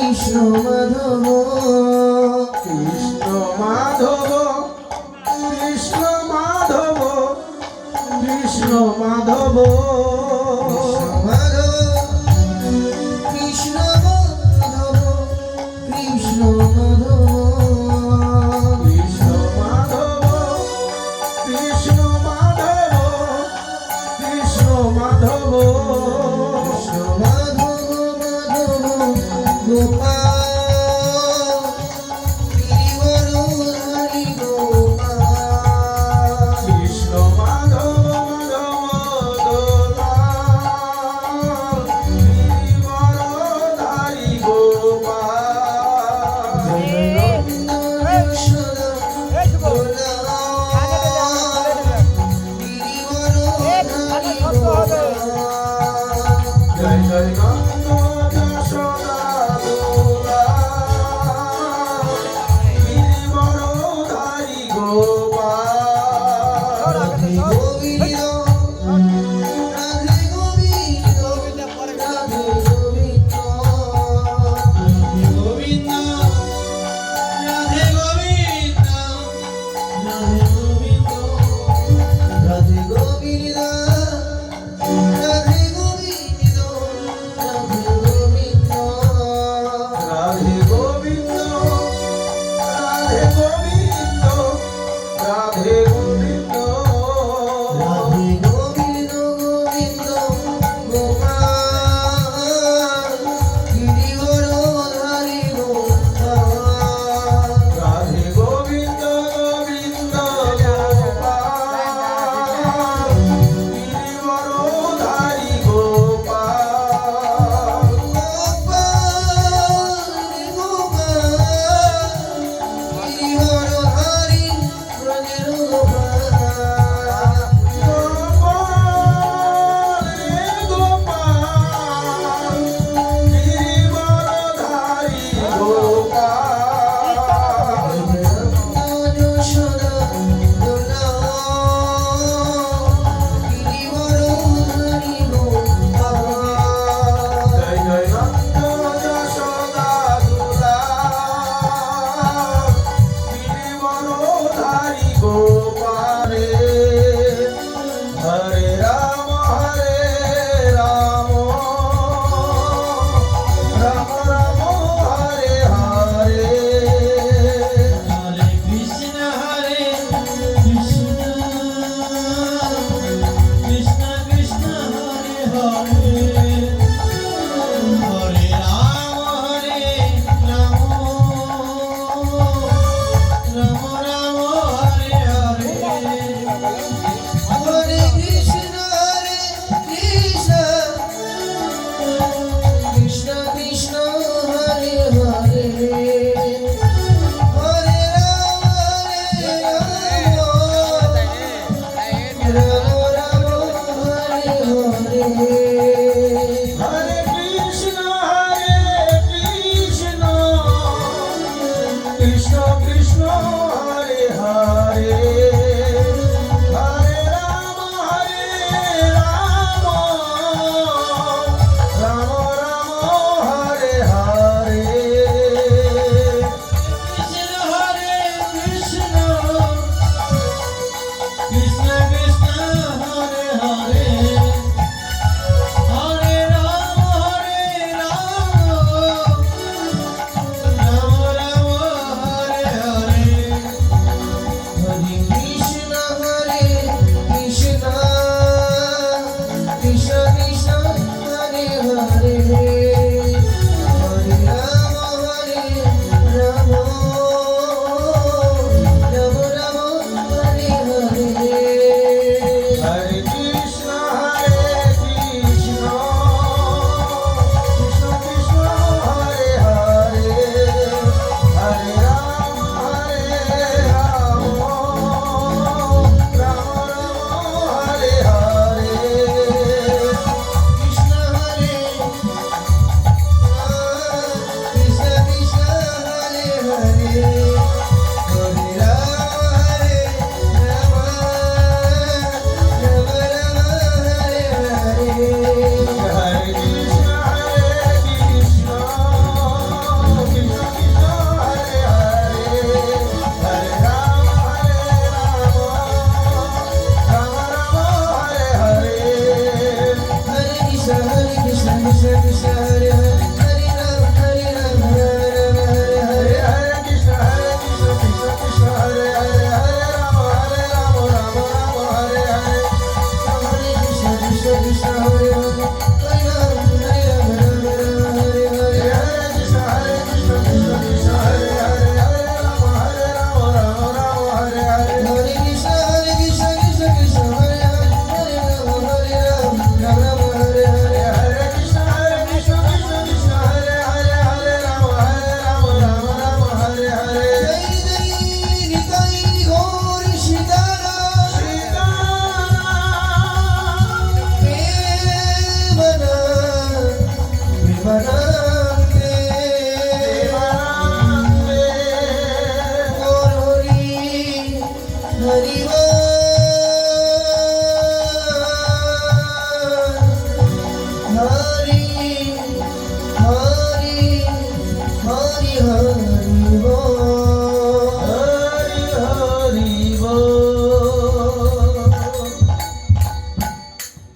কৃষ্ণ মাধব কৃষ্ণ মাধব কৃষ্ণ মাধব কৃষ্ণ মাধব। কৃষ্ণ মাধব কৃষ্ণ মাধব মাধব মাধব। রে Hare Oh.